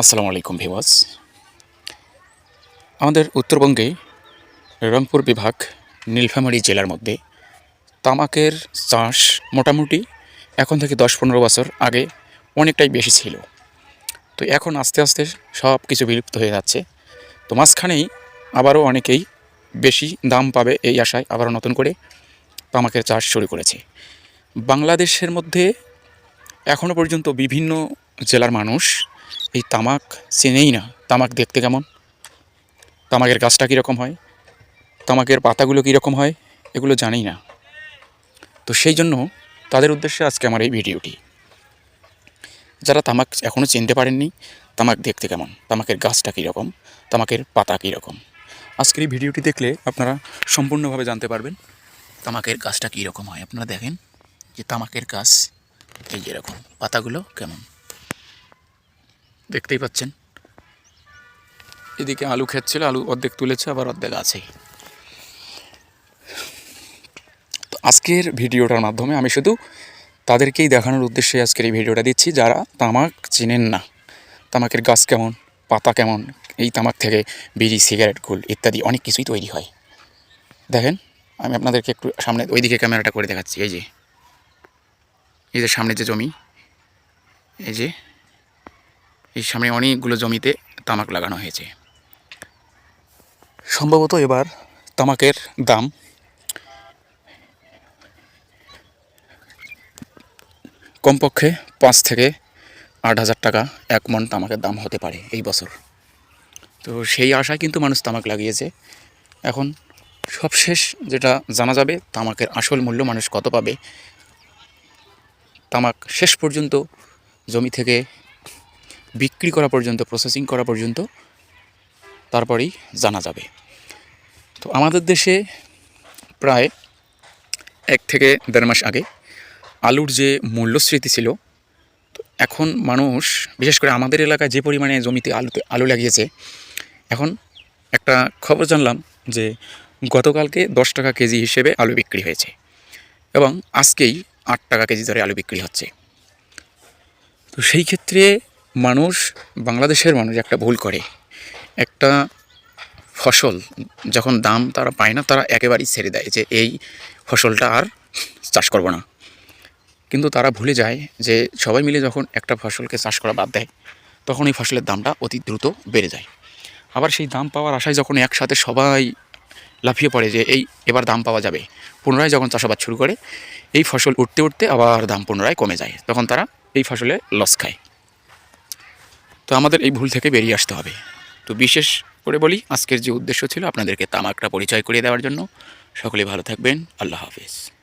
আসসালামু আলাইকুম ভিওয়াস আমাদের উত্তরবঙ্গে রংপুর বিভাগ নীলফামারী জেলার মধ্যে তামাকের চাষ মোটামুটি এখন থেকে দশ পনেরো বছর আগে অনেকটাই বেশি ছিল। তো এখন আস্তে আস্তে সব কিছু বিলুপ্ত হয়ে যাচ্ছে। তো মাঝখানেই আবারও অনেকেই বেশি দাম পাবে এই আশায় আবারও নতুন করে তামাকের চাষ শুরু করেছে। বাংলাদেশের মধ্যে এখনও পর্যন্ত বিভিন্ন জেলার মানুষ এই তামাক চেনেই না। তামাক দেখতে কেমন? তামাকের গাছটা কীরকম হয়? তামাকের পাতাগুলো কীরকম হয়? এগুলো জানেই না। তো সেই জন্য তাদের উদ্দেশ্যে আজকে আমার এই ভিডিওটি। যারা তামাক এখনও চিনতে পারেননি, তামাক দেখতে কেমন? তামাকের গাছটা কীরকম? তামাকের পাতা কীরকম? আজকের এই ভিডিওটি দেখলে আপনারা সম্পূর্ণভাবে জানতে পারবেন, তামাকের গাছটা কীরকম হয়। আপনারা দেখেন যে তামাকের গাছ এই যেরকম পাতাগুলো কেমন? দেখতেই পাচ্ছেন। এদিকে আলু ক্ষেত ছিল আলু অর্ধেক তুলেছে, আবার অর্ধেক আছে। তো আজকের ভিডিওটার মাধ্যমে আমি শুধু তাদেরকেই দেখানোর উদ্দেশ্যে আজকের এই ভিডিওটা দিচ্ছি, যারা তামাক চিনেন না। তামাকের গাছ কেমন, পাতা কেমন, এই তামাক থেকে বিড়ি, সিগারেট, গুল ইত্যাদি অনেক কিছুই তৈরি হয়। দেখেন, আমি আপনাদেরকে একটু সামনে ওইদিকে ক্যামেরাটা করে দেখাচ্ছি, এই যে। এই যে সামনে যে জমি, এই যে এই সামনে অনেকগুলো জমিতে তামাক লাগানো হয়েছে। সম্ভবত এবার তামাকের দাম কমপক্ষে পাঁচ থেকে আট হাজার টাকা এক মন তামাকের দাম হতে পারে এই বছর। তো সেই আশায় কিন্তু মানুষ তামাক লাগিয়েছে। এখন সবশেষ যেটা জানা যাবে, তামাকের আসল মূল্য মানুষ কত পাবে? তামাক শেষ পর্যন্ত জমি থেকে বিক্রি করা পর্যন্ত প্রসেসিং করা পর্যন্ত তারপরেই জানা যাবে। তো আমাদের দেশে প্রায় এক থেকে দেড় মাস আগে আলুর যে মূল্যস্মৃতি ছিল, তো এখন মানুষ, বিশেষ করে আমাদের এলাকায় যে পরিমাণে জমিতে আলুতে আলু লাগিয়েছে, এখন একটা খবর জানলাম যে গতকালকে দশ টাকা কেজি হিসেবে আলু বিক্রি হয়েছে এবং আজকেই আট টাকা কেজি দরে আলু বিক্রি হচ্ছে। তো সেই ক্ষেত্রে মানুষ, বাংলাদেশের মানুষ একটা ভুল করে। একটা ফসল যখন দাম তারা পায় না, তারা একেবারেই ছেড়ে দেয় যে এই ফসলটা আর চাষ করব না। কিন্তু তারা ভুলে যায় যে সবাই মিলে যখন একটা ফসলকে চাষ করা বাদ দেয়, তখন এই ফসলের দামটা অতি দ্রুত বেড়ে যায়। আবার সেই দাম পাওয়ার আশায় যখন একসাথে সবাই লাফিয়ে পড়ে যে এই এবার দাম পাওয়া যাবে, পুনরায় যখন চাষাবাদ শুরু করে, এই ফসল উঠতে উঠতে আবার দাম পুনরায় কমে যায়। তখন তারা এই ফসলে লস খায়। তো আমাদের এই ভুল থেকে বেরিয়ে আসতে হবে। তো বিশেষ করে বলি, আজকের যে উদ্দেশ্য ছিল আপনাদেরকে তামাকটা পরিচয় করিয়ে দেওয়ার জন্য। সকলে ভালো থাকবেন। আল্লাহ হাফেজ।